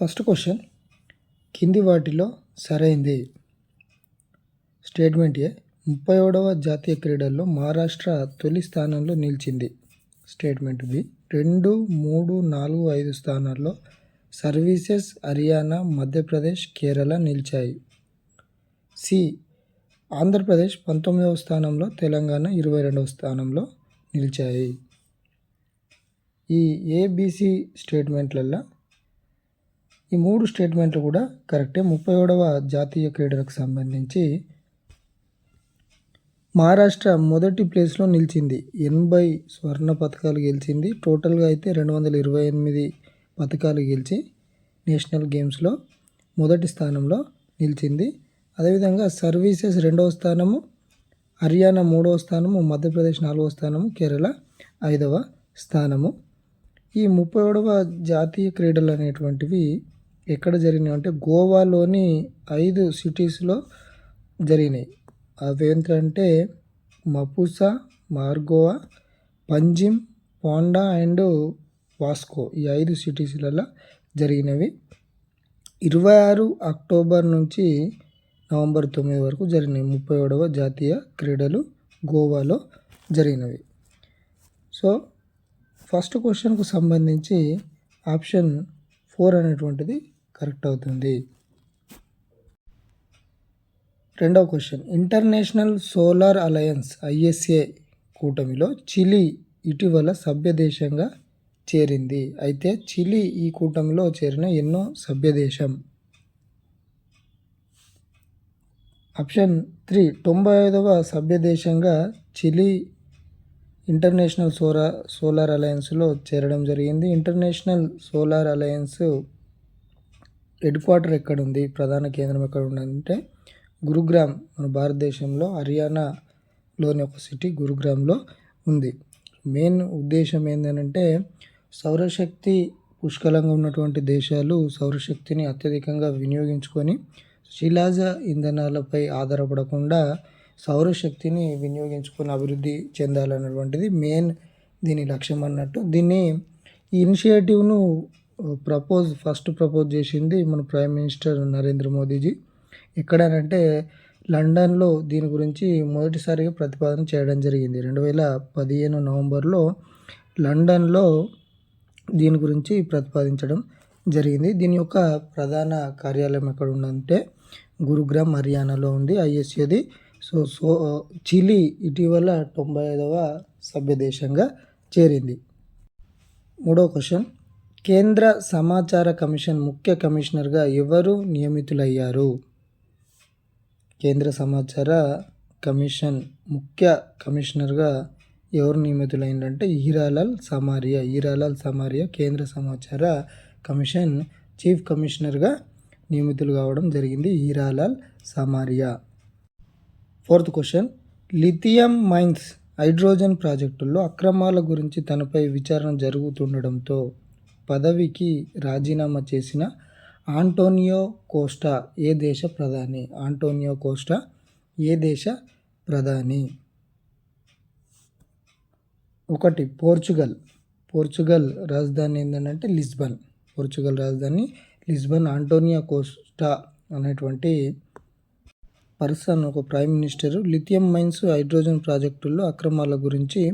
First question కింది వాటిలో సరైంది. స్టేట్మెంట్ ఏ ముప్పై ఏడవ జాతీయ క్రీడల్లో మహారాష్ట్ర తొలి స్థానంలో నిలిచింది. స్టేట్మెంట్ బి రెండు మూడు నాలుగు ఐదు స్థానాల్లో సర్వీసెస్ హర్యానా మధ్యప్రదేశ్ కేరళ నిలిచాయి. సి ఆంధ్రప్రదేశ్ పంతొమ్మిదవ స్థానంలో తెలంగాణ ఇరవై రెండవ స్థానంలో నిలిచాయి. ఈ ఏబిసి స్టేట్మెంట్లల్లో ఈ మూడు స్టేట్మెంట్లు కూడా కరెక్టే. ముప్పై ఏడవ జాతీయ క్రీడలకు సంబంధించి మహారాష్ట్ర మొదటి ప్లేస్లో నిలిచింది. ఎనభై స్వర్ణ పథకాలు గెలిచింది. టోటల్గా అయితే రెండు వందల ఇరవై ఎనిమిది పథకాలు గెలిచి నేషనల్ గేమ్స్లో మొదటి స్థానంలో నిలిచింది. అదేవిధంగా సర్వీసెస్ రెండవ స్థానము హర్యానా మూడవ స్థానము మధ్యప్రదేశ్ నాలుగవ స్థానము కేరళ ఐదవ స్థానము. ఈ ముప్పై ఏడవ జాతీయ క్రీడలు అనేటువంటివి ఎక్కడ జరిగినాయి అంటే గోవాలోని ఐదు సిటీస్లో జరిగినాయి. అవి ఏంటంటే మపుసా మార్గోవా పంజిమ్ పోండా అండ్ వాస్కో ఈ ఐదు సిటీస్లలో జరిగినవి. ఇరవై ఆరు అక్టోబర్ నుంచి నవంబర్ తొమ్మిది వరకు జరిగినాయి. ముప్పై ఏడవ జాతీయ క్రీడలు గోవాలో జరిగినవి. సో ఫస్ట్ క్వశ్చన్కు సంబంధించి ఆప్షన్ ఫోర్ అనేటువంటిది కరెక్ట్ అవుతుంది. రెండవ question. International solar alliance ISA కూటమిలో చిలీ ఇటీవల సభ్యదేశంగా చేరింది. అయితే చిలీ ఈ కూటమిలో చేరిన ఎన్నో సభ్యదేశం ఆప్షన్ త్రీ. తొంభై ఐదవ సభ్యదేశంగా Chile Chile international solar solar అలయన్స్లో చేరడం జరిగింది. International solar alliance headquarter ఎక్కడ ఉంది ప్రధాన కేంద్రం ఎక్కడ ఉందంటే గురుగ్రామ్. మన భారతదేశంలో హర్యానాలోని ఒక సిటీ గురుగ్రామ్లో ఉంది. మెయిన్ ఉద్దేశం ఏంటంటే సౌరశక్తి పుష్కలంగా ఉన్నటువంటి దేశాలు సౌరశక్తిని అత్యధికంగా వినియోగించుకొని శిలాజ ఇంధనాలపై ఆధారపడకుండా సౌరశక్తిని వినియోగించుకొని అభివృద్ధి చెందాలన్నటువంటిది మెయిన్ దీని లక్ష్యం అన్నట్టు. దీన్ని ఈ ఇనిషియేటివ్ను ప్రపోజ్ ఫస్ట్ ప్రపోజ్ చేసింది మన ప్రైమ్ మినిస్టర్ నరేంద్ర మోదీజీ ఎక్కడనంటే లండన్లో దీని గురించి మొదటిసారిగా ప్రతిపాదన చేయడం జరిగింది. రెండు వేల పదిహేను నవంబర్లో లండన్లో దీని గురించి ప్రతిపాదించడం జరిగింది. దీని యొక్క ప్రధాన కార్యాలయం ఎక్కడ ఉందంటే గురుగ్రామ్ హర్యానాలో ఉంది ఐఎస్ఏది సో సో చిలీ ఇటీవల తొంభై ఐదవ సభ్య దేశంగా చేరింది. మూడో క్వశ్చన్. కేంద్ర సమాచార కమిషన్ ముఖ్య కమిషనర్గా ఎవరు నియమితులయ్యారు? కేంద్ర సమాచార కమిషన్ ముఖ్య కమిషనర్గా ఎవరు నియమితులైందంటే హీరాలాల్ సమారియా. హీరాలాల్ సమారియా కేంద్ర సమాచార కమిషన్ చీఫ్ కమిషనర్గా నియమితులు కావడం జరిగింది Heeralal Samaria. Fourth question. Lithium mines hydrogen ప్రాజెక్టుల్లో అక్రమాల గురించి తనపై విచారణ జరుగుతుండడంతో పదవికి రాజీనామా చేసిన ఆంటోనియో కోస్టా ఏ దేశ ప్రధాని? ఆంటోనియో కోస్టా ఏ దేశ ప్రధాని? ఒకటి పోర్చుగల్. పోర్చుగల్ రాజధాని ఏంటంటే లిస్బన్. పోర్చుగల్ రాజధాని లిస్బన్. ఆంటోనియో కోస్టా అనేటువంటి పర్సన్ ఒక prime minister. Lithium mines hydrogen ప్రాజెక్టుల్లో అక్రమాల గురించి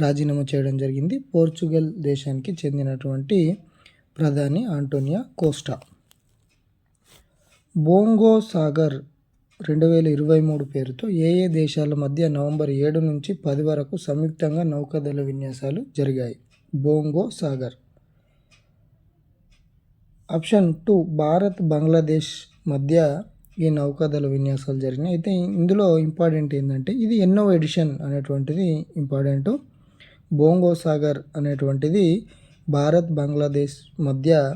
రాజీనామా చేయడం జరిగింది. పోర్చుగల్ దేశానికి చెందినటువంటి ప్రధాని ఆంటోనియా కోస్టా. బోంగో సాగర్ రెండు వేల ఇరవై మూడు పేరుతో ఏ ఏ దేశాల మధ్య నవంబర్ ఏడు నుంచి పది వరకు సంయుక్తంగా నౌకాదళ విన్యాసాలు జరిగాయి. బోంగో సాగర్. ఆప్షన్ టూ భారత్ బంగ్లాదేశ్ మధ్య ఈ నౌకాదళ విన్యాసాలు జరిగినాయి. అయితే ఇందులో ఇంపార్టెంట్ ఏంటంటే ఇది ఎన్నో ఎడిషన్ అనేటువంటిది ఇంపార్టెంట్. బోంగో సాగర్ అనేటువంటిది భారత్ బంగ్లాదేశ్ మధ్య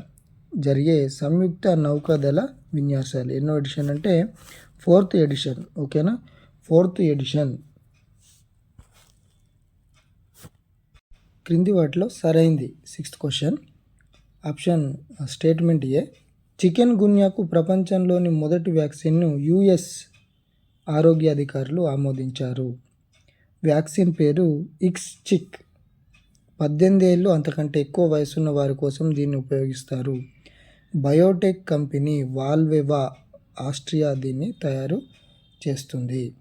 జరిగే సంయుక్త నౌకాదళ విన్యాసాలు. ఎన్నో ఎడిషన్ అంటే ఫోర్త్ ఎడిషన్ ఓకేనా? Fourth edition. క్రింది వాటిలో సరైంది sixth question. Option statement A. Chicken గున్యాకు ప్రపంచంలోని మొదటి వ్యాక్సిన్ను యుఎస్ ఆరోగ్య అధికారులు ఆమోదించారు. వ్యాక్సిన్ పేరు ఇక్స్ చిక్ పద్దెనిమిది ఏళ్ళు అంతకంటే ఎక్కువ వయసున్న వారి కోసం దీన్ని ఉపయోగిస్తారు. బయోటెక్ కంపెనీ వాల్వెవా ఆస్ట్రియా దీన్ని తయారు చేస్తుంది.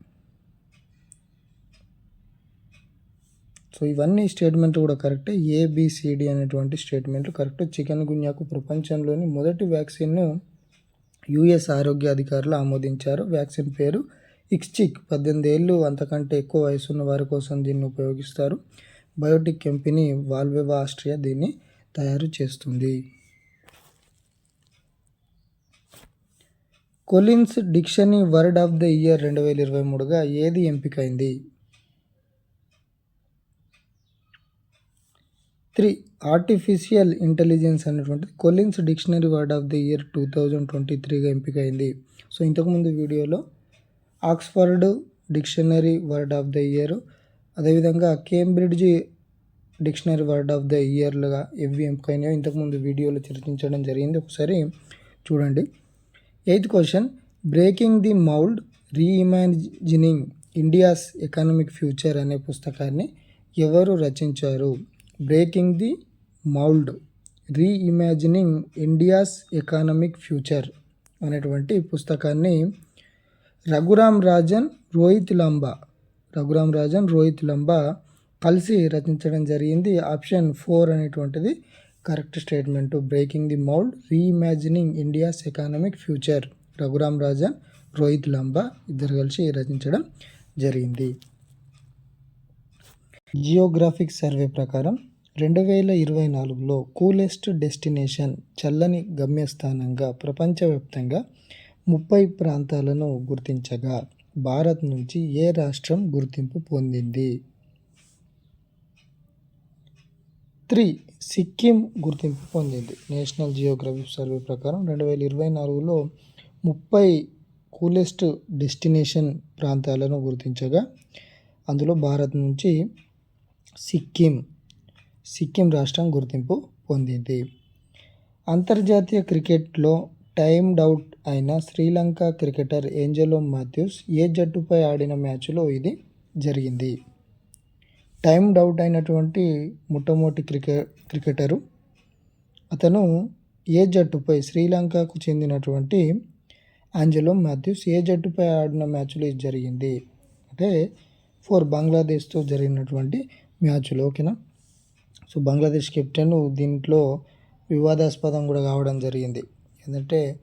సో ఇవన్నీ స్టేట్మెంట్ కూడా కరెక్టే. ఏబిసిడి అనేటువంటి స్టేట్మెంట్లు కరెక్ట్. చికెన్ గున్యాకు ప్రపంచంలోని మొదటి వ్యాక్సిన్ను యుఎస్ ఆరోగ్య అధికారులు ఆమోదించారు. వ్యాక్సిన్ పేరు ఇక్స్చిక్ పద్దెనిమిది ఏళ్ళు అంతకంటే ఎక్కువ వయసున్న వారి కోసం దీన్ని ఉపయోగిస్తారు. బయోటిక్ కంపెనీ వాల్వెవా ఆస్ట్రియా దీన్ని తయారు చేస్తుంది. Collins dictionary word of the year రెండు వేల ఇరవై మూడుగా ఏది ఎంపికైంది? త్రీ ఆర్టిఫిషియల్ ఇంటెలిజెన్స్ అనేటువంటిది Collins dictionary word of the year two thousand twenty త్రీగా ఎంపికైంది. సో ఇంతకుముందు వీడియోలో Oxford dictionary word of the year. అదేవిధంగా Cambridge dictionary word of the ఇయర్లుగా ఎవి ఎంపికైనాయో ఇంతకుముందు వీడియోలో చర్చించడం జరిగింది. ఒకసారి చూడండి. Eighth question. Breaking the mould reimagining India's economic future అనే పుస్తకాన్ని ఎవరు రచించారు? Breaking the mould reimagining India's economic future అనేటువంటి పుస్తకాన్ని రఘురామ్ రాజన్ రోహిత్ లంబా. రఘురామ్ రాజన్ రోహిత్ లంబా కలిసి రచించడం జరిగింది. ఆప్షన్ ఫోర్ అనేటువంటిది. Correct statement. Breaking the mould reimagining India's economic future. Raghuram Rajan Rohit Lamba ఇద్దరు కలిసి రచించడం జరిగింది. జియోగ్రాఫిక్ సర్వే ప్రకారం రెండు వేల ఇరవై నాలుగులో కూలెస్ట్ డెస్టినేషన్ చల్లని గమ్యస్థానంగా ప్రపంచవ్యాప్తంగా ముప్పై ప్రాంతాలను గుర్తించగా భారత్ నుంచి ఏ రాష్ట్రం గుర్తింపు పొందింది? త్రీ. సిక్కిం గుర్తింపు పొందింది. నేషనల్ జియోగ్రఫీ సర్వే ప్రకారం రెండు వేల ఇరవై నాలుగులో ముప్పై కూలెస్ట్ డెస్టినేషన్ ప్రాంతాలను గుర్తించగా అందులో భారత్ నుంచి సిక్కిం సిక్కిం రాష్ట్రం గుర్తింపు పొందింది. అంతర్జాతీయ క్రికెట్లో టైమ్డ్ అవుట్ అయిన శ్రీలంక క్రికెటర్ ఏంజలో మాథ్యూస్ ఏ జట్టుపై ఆడిన మ్యాచ్లో ఇది జరిగింది? టైమ్డ్ అవుట్ అయినటువంటి మొట్టమొదటి క్రికె క్రికెటరు అతను ఏ జట్టుపై శ్రీలంకకు చెందినటువంటి ఆంజలో మాథ్యూస్ ఏ జట్టుపై ఆడిన మ్యాచ్లో ఇది జరిగింది? అంటే ఫోర్ బంగ్లాదేశ్తో జరిగినటువంటి మ్యాచ్లో ఓకేనా? సో బంగ్లాదేశ్ కెప్టెన్ దీంట్లో వివాదాస్పదం కూడా కావడం జరిగింది. ఎందుకంటే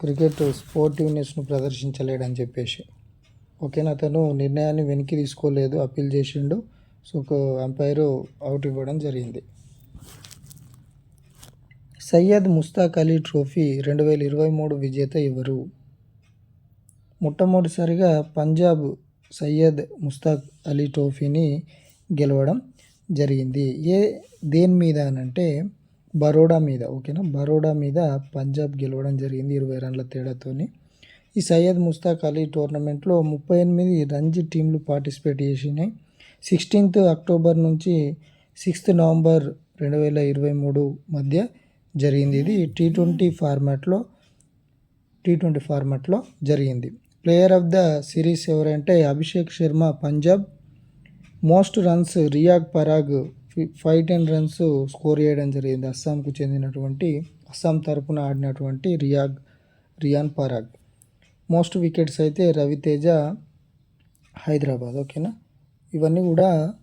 క్రికెట్ స్పోర్టివ్నెస్ను ప్రదర్శించలేడని చెప్పేసి. ఓకేనా? అతను నిర్ణయాన్ని వెనక్కి తీసుకోలేదు అప్పీల్ చేసిండు. సో అంపైరు అవుట్ ఇవ్వడం జరిగింది. సయ్యద్ ముస్తాక్ అలీ ట్రోఫీ రెండు వేల ఇరవై మూడు విజేత ఎవరు? మొట్టమొదటిసారిగా పంజాబ్ సయ్యద్ ముస్తాక్ అలీ ట్రోఫీని గెలవడం జరిగింది. ఏ దేని మీద అనంటే బరోడా మీద ఓకేనా? బరోడా మీద పంజాబ్ గెలవడం జరిగింది ఇరవై రన్ల తేడాతోని. ఈ సయ్యద్ ముస్తాక్ అలీ టోర్నమెంట్లో ముప్పై ఎనిమిది రంజీ టీంలు పార్టిసిపేట్ చేసినాయి. సిక్స్టీన్త్ అక్టోబర్ నుంచి సిక్స్త్ నవంబర్ రెండు వేల ఇరవై మూడు మధ్య జరిగింది ఇది. టీ ట్వంటీ ఫార్మాట్లో టీ ట్వంటీ ఫార్మాట్లో జరిగింది. ప్లేయర్ ఆఫ్ ద సిరీస్ ఎవరంటే Abhishek Sharma Punjab. Most runs రియాగ్ Parag five ten runs score చేయడం జరిగింది. అస్సాంకు చెందినటువంటి అస్సాం తరపున ఆడినటువంటి రియాగ్ రియాన్ పరాగ్. మోస్ట్ వికెట్స్ అయితే రవితేజ హైదరాబాద్ ఓకేనా? ఇవన్నీ కూడా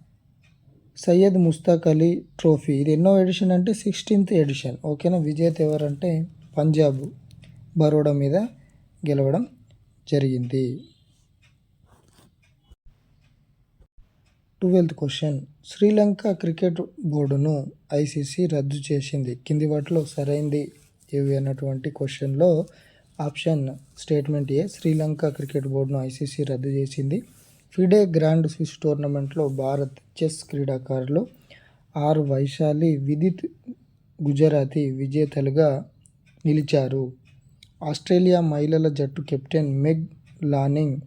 సయ్యద్ ముస్తాక్ అలీ ట్రోఫీ. ఇది ఎన్నో ఎడిషన్ అంటే సిక్స్టీన్త్ ఎడిషన్ ఓకేనా? విజేత ఎవరంటే పంజాబ్ బరోడా మీద గెలవడం జరిగింది. Twelfth question. శ్రీలంక క్రికెట్ బోర్డును ఐసీసీ రద్దు చేసింది. కింది వాటిలో సరైంది ఏవి అన్నటువంటి క్వశ్చన్లో option statement A Sri Lanka cricket బోర్డును ఐసీసీ రద్దు చేసింది. ఫిడే గ్రాండ్ స్విస్ టోర్నమెంట్లో భారత్ చెస్ క్రీడాకారులు ఆర్ వైశాలి విదిత్ గుజరాతీ విజేతలుగా నిలిచారు. ఆస్ట్రేలియా మహిళల జట్టు కెప్టెన్ మెగ్ లానింగ్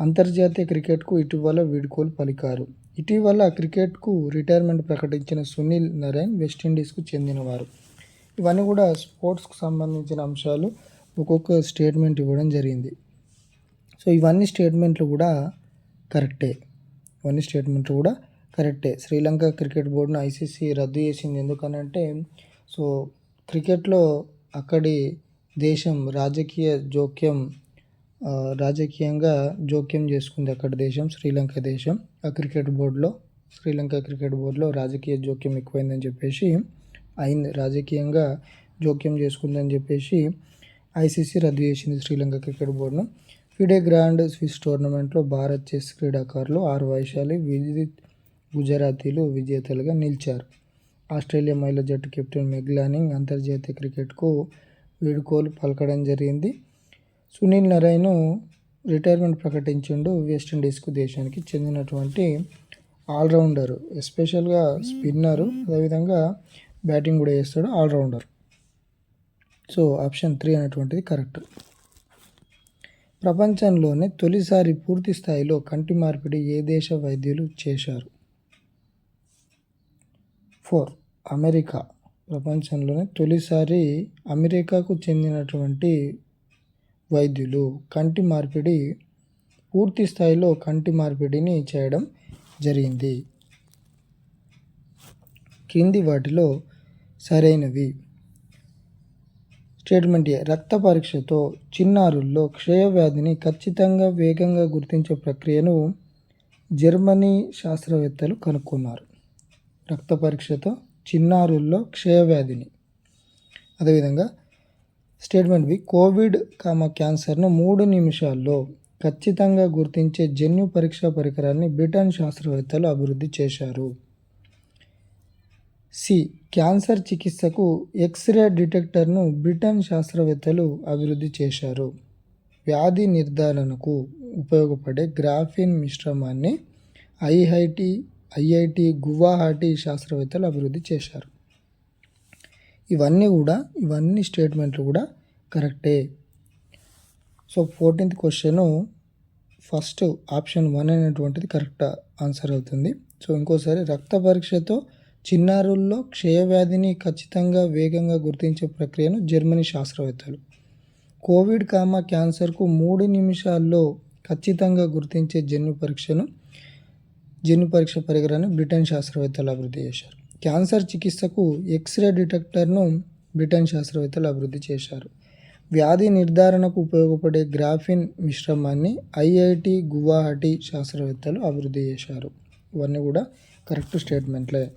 అంతర్జాతీయ క్రికెట్కు ఇటీవల వీడ్కోలు పలికారు. ఇటీవల క్రికెట్కు రిటైర్మెంట్ ప్రకటించిన సునీల్ నరైన్ వెస్టిండీస్కు చెందినవారు. ఇవన్నీ కూడా స్పోర్ట్స్కు సంబంధించిన అంశాలు. ఒక్కొక్క స్టేట్మెంట్ ఇవ్వడం జరిగింది. సో ఇవన్నీ స్టేట్మెంట్లు కూడా కరెక్టే. ఇవన్నీ స్టేట్మెంట్లు కూడా కరెక్టే. శ్రీలంక క్రికెట్ బోర్డును ఐసీసీ రద్దు చేసింది ఎందుకనంటే సో క్రికెట్లో అక్కడి దేశం రాజకీయ జోక్యం రాజకీయంగా జోక్యం చేసుకుంది అక్కడ దేశం శ్రీలంక దేశం. ఆ క్రికెట్ బోర్డులో శ్రీలంక క్రికెట్ బోర్డులో రాజకీయ జోక్యం ఎక్కువైందని చెప్పేసి అయింది. రాజకీయంగా జోక్యం చేసుకుందని చెప్పేసి ఐసీసీ రద్దు చేసింది శ్రీలంక క్రికెట్ బోర్డును. ఫిడే గ్రాండ్ స్విస్ టోర్నమెంట్లో భారత్ చెస్ క్రీడాకారులు ఆరు వైశాలి విదిత్ గుజరాతీలు విజేతలుగా నిలిచారు. ఆస్ట్రేలియా మహిళా జట్టు కెప్టెన్ మెగ్లానింగ్ అంతర్జాతీయ క్రికెట్కు వీడుకోలు పలకడం జరిగింది. సునీల్ నరైన్ రిటైర్మెంట్ ప్రకటించిండు వెస్టిండీస్కు దేశానికి చెందినటువంటి ఆల్రౌండర్. ఎస్పెషల్గా స్పిన్నరు. అదేవిధంగా బ్యాటింగ్ కూడా చేస్తాడు ఆల్రౌండర్. సో ఆప్షన్ త్రీ అనేటువంటిది కరెక్ట్. ప్రపంచంలోనే తొలిసారి పూర్తి స్థాయిలో కంటి మార్పిడి ఏ దేశ వైద్యులు చేశారు? ఫోర్. అమెరికా. ప్రపంచంలోనే తొలిసారి అమెరికాకు చెందినటువంటి వైద్యులు కంటి మార్పిడి పూర్తి స్థాయిలో కంటి మార్పిడిని చేయడం జరిగింది. కింది వాటిలో సరైనవి. స్టేట్మెంట్ ఏ రక్త పరీక్షతో చిన్నారుల్లో క్షయవ్యాధిని ఖచ్చితంగా వేగంగా గుర్తించే ప్రక్రియను జర్మనీ శాస్త్రవేత్తలు కనుక్కున్నారు. రక్త పరీక్షతో చిన్నారుల్లో క్షయవ్యాధిని అదేవిధంగా స్టేట్మెంట్ బి కోవిడ్ కామ క్యాన్సర్ను మూడు నిమిషాల్లో ఖచ్చితంగా గుర్తించే జన్యు పరీక్షా పరికరాన్ని బ్రిటన్ శాస్త్రవేత్తలు అభివృద్ధి చేశారు. సి క్యాన్సర్ చికిత్సకు ఎక్స్రే డిటెక్టర్ను బ్రిటన్ శాస్త్రవేత్తలు అభివృద్ధి చేశారు. వ్యాధి నిర్ధారణకు ఉపయోగపడే గ్రాఫిన్ మిశ్రమాన్ని ఐఐటి ఐఐటి గువాహటి శాస్త్రవేత్తలు అభివృద్ధి చేశారు. ఇవన్నీ కూడా ఇవన్నీ స్టేట్మెంట్లు కూడా కరెక్టే. So fourteenth question first option one అనేటువంటిది కరెక్ట్ ఆన్సర్ అవుతుంది. సో ఇంకోసారి రక్త పరీక్షతో చిన్నారుల్లో క్షయవ్యాధిని ఖచ్చితంగా వేగంగా గుర్తించే ప్రక్రియను జర్మనీ శాస్త్రవేత్తలు. కోవిడ్ కామ క్యాన్సర్కు మూడు నిమిషాల్లో ఖచ్చితంగా గుర్తించే జన్యు పరీక్షను జన్యు పరీక్ష పరికరాన్ని బ్రిటన్ శాస్త్రవేత్తలు అభివృద్ధి చేశారు. క్యాన్సర్ చికిత్సకు ఎక్స్రే డిటెక్టర్ను బ్రిటన్ శాస్త్రవేత్తలు అభివృద్ధి చేశారు. వ్యాధి నిర్ధారణకు ఉపయోగపడే గ్రాఫిన్ మిశ్రమాన్ని ఐఐటి గువాహటి శాస్త్రవేత్తలు అభివృద్ధి చేశారు. ఇవన్నీ కూడా కరెక్ట్ స్టేట్మెంట్లే.